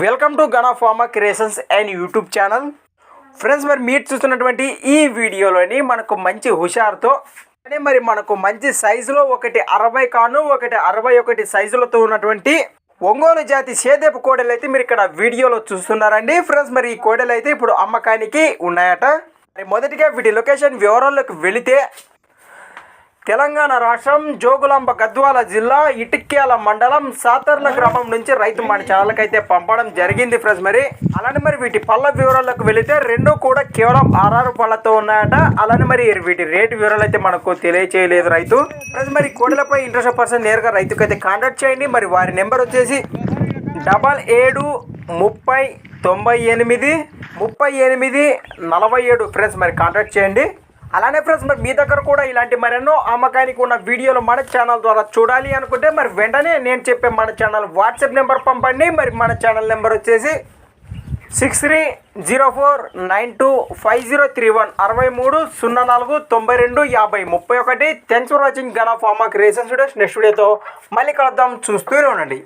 Welcome to Gana pharma creations and YouTube channel. Friends మరి మీరు చూస్తున్నటువంటి ఈ వీడియోలోని మనకు మంచి హుషారుతో అంటే మరి మనకు మంచి సైజులో ఒకటి అరవై కాను ఒకటి అరవై ఒకటి సైజులతో ఉన్నటువంటి ఒంగోలు జాతి సేదేపు కోడలు అయితే మీరు ఇక్కడ వీడియోలో చూస్తున్నారండి. ఫ్రెండ్స్ మరి ఈ కోడలు అయితే ఇప్పుడు అమ్మకానికి ఉన్నాయట. మరి మొదటిగా వీటి లొకేషన్ వివరాల్లోకి వెళితే తెలంగాణ రాష్ట్రం జోగులాంబ గద్వాల జిల్లా ఇటిక్యాల మండలం సాతర్ల గ్రామం నుంచి రైతు మన ఛానల్కి అయితే పంపడం జరిగింది ఫ్రెండ్స్ మరి. అలానే మరి వీటి పళ్ళ వివరాలకు వెళితే రెండు కూడా కేవలం ఆరారు పళ్ళతో ఉన్నాయట. అలానే మరి వీటి రేటు వివరాలు అయితే మనకు తెలియచేయలేదు రైతు. ఫ్రెండ్స్ మరి కోడలపై ఇంట్రెస్ట్ పర్సన్ నేరుగా రైతుకు అయితే కాంటాక్ట్ చేయండి. మరి వారి నెంబర్ వచ్చేసి డబల్ ఏడు ముప్పై తొంభై ఎనిమిది ముప్పై ఎనిమిది నలభై ఏడు. ఫ్రెండ్స్ మరి కాంటాక్ట్ చేయండి. అలానే ఫ్రెండ్స్ మరి మీ దగ్గర కూడా ఇలాంటి మరెన్నో అమ్మకానికి ఉన్న వీడియోలు మన ఛానల్ ద్వారా చూడాలి అనుకుంటే మరి వెంటనే నేను చెప్పే మన ఛానల్ వాట్సాప్ నెంబర్ పంపండి. మరి మన ఛానల్ నెంబర్ వచ్చేసి six three zero four nine two five zero three one అరవై మూడు సున్నా నాలుగు తొంభై రెండు యాభై ముప్పై ఒకటి. థ్యాంక్స్ ఫర్ వాచింగ్ గన్ ఆఫ్ అమ్మా క్రియేషన్ స్టూడియోస్ నెక్స్ట్ వీడియోతో మళ్ళీ కలుద్దాం. చూస్తూనే ఉండండి.